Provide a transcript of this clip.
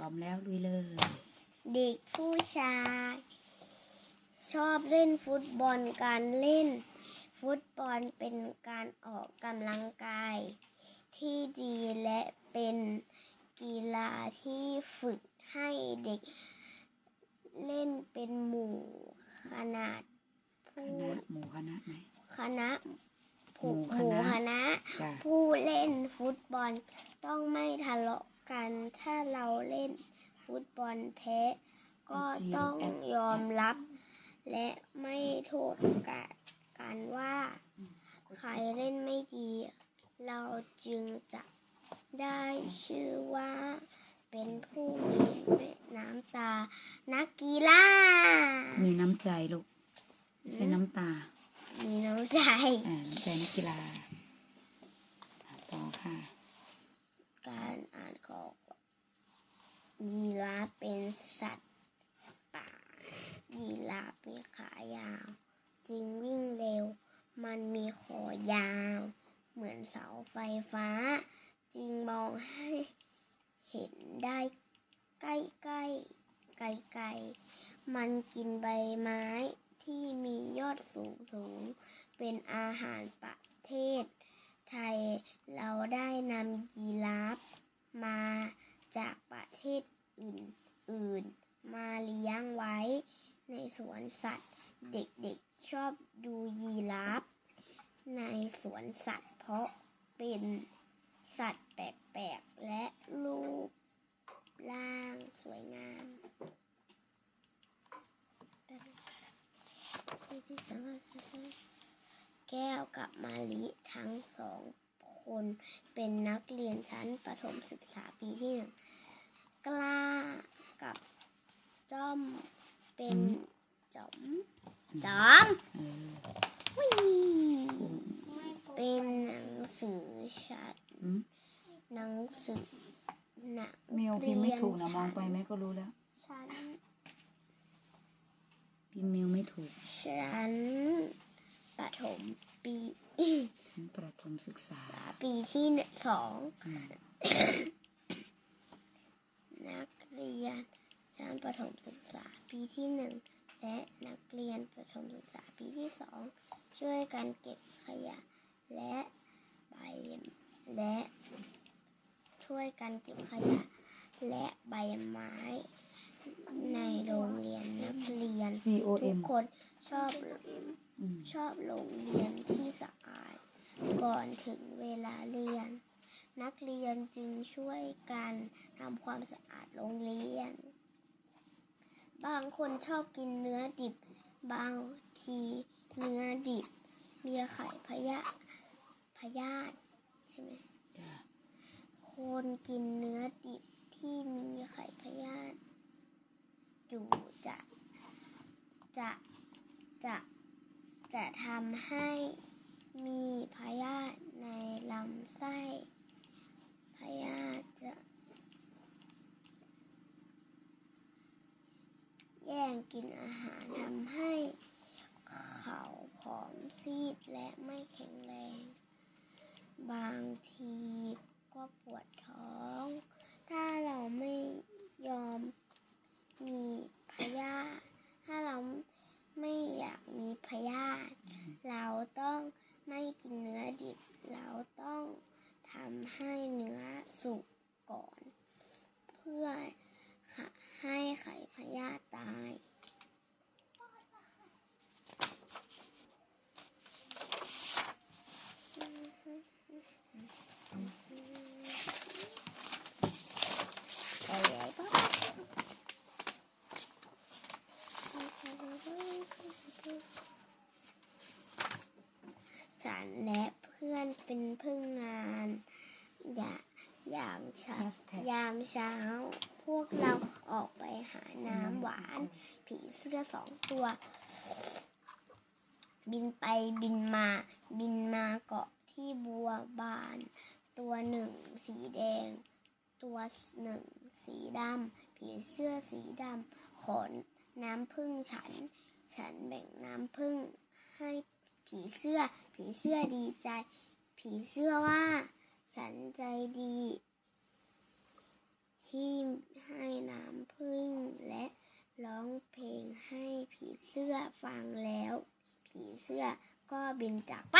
พร้อมแล้วลุยเลย เด็กผู้ชาย ชอบเล่นฟุตบอลการเล่น ฟุตบอลเป็นการออกกำลังกาย ที่ดีและเป็นกีฬาที่ฝึกให้เด็กเล่นเป็นหมู่ขนาดคผู้ณะหมู่คณะไหม คณะหมู่หมู่คคณะณะ จ้ะ ผู้เล่นฟุตบอลต้องไม่ทะเลาะ กัน ถ้าเราเล่นฟุตบอลแพ้ ก็ต้องยอมรับ และไม่โทษกันกันว่า ใครเล่นไม่ดี เราจึงจะได้ชื่อว่าเป็นผู้มีน้ำตา นักกีฬา มีน้ำใจลูก ใช้น้ำตา มีน้ำใจอ่าน้ำใจนักกีฬาอะต่อค่ะ การอ่าน ของยีราฟเป็นสัตว์ป่า ยีราฟมีขายาว จึงวิ่งเร็ว มันมีคอยาว เหมือนเสาไฟฟ้า จึงมองให้เห็นได้ใกล้ใกล้ไกลไกลๆมันกินใบไม้ที่มียอดสูงสูง เป็นอาหารประเทศไทยเราได้นำยีราฟ มาจากประเทศอื่นๆ มาเลี้ยงไว้ ในสวนสัตว์ เด็กๆชอบดูยีราฟในสวนสัตว์เพราะเป็นสัตว์แปลกๆ และรูปร่างสวยงามแก้วกับมาลิทั้งสอง คนเป็นนักเรียนชั้นประถมศึกษาปีที่หนึ่งกล้ากับจ้อมเป็นอืมจอมจอมเออวิเป็นหนังสือชัดอืมหนังสือหนักเมลพิมพ์ไม่ถูกนะมองไปแม่ก็รู้แล้วชั้นพิมพ์เมลไม่ถูกชั้นประถมปี ชั้นประถม ศึกษา ปีที่หนึ่งสองอืมนักเรียนชั้นประถมศึกษาปีที่หนึ่งและนักเรียนประถมศึกษาปีที่สองช่วยกันเก็บขยะ และใบและช่วยกันเก็บขยะ และใบไม้ ในโรงเรียนนักเรียน C O ทุก M คนชอบอืมชอบโรงเรียนที่สะอาด ก่อนถึงเวลาเรียน นักเรียนจึงช่วยกันทำความสะอาดโรงเรียน บางคนชอบกินเนื้อดิบ บางทีเนื้อดิบ มีไข่พยาพยาธิใช่ไหมคนกินเนื้อดิบที่มีไข่พยาธิอยู่จะจะจะจะทำให้ มีพยาธิในลำไส้พยาธิจะแย่งกินอาหารทำให้เขาผอมซีดและไม่แข็งแรง บางทีก็ปวดท้อง ถ้าเราไม่ยอมมีพยาธิถ้าเราไม่อยากมีพยาธิเราต้อง ไม่กินเนื้อดิบ เราต้องทำให้เนื้อสุกก่อน เพื่อให้ไข่พยาธิตาย ไปเลยปะ ฉันและเพื่อนเป็นพึ่งงานอย่าอย่างเช้า Hashtag ยามเช้า พวกเราออกไปหาน้ำหวาน ผีเสื้อสองตัว บินไปบินมาบินมาเกาะที่บัวบาน ตัวหนึ่งสีแดง ตัวหนึ่งสีดำผีเสื้อสีดำขอน้ำพึ่งฉัน ฉันแบ่งน้ำพึ่งให้ ผีเสื้อ ผีเสื้อดีใจ ผีเสื้อว่า ฉันใจดี ที่ให้น้ำพึ่งและร้องเพลงให้ผีเสื้อฟังแล้ว ผีเสื้อก็บินจากไป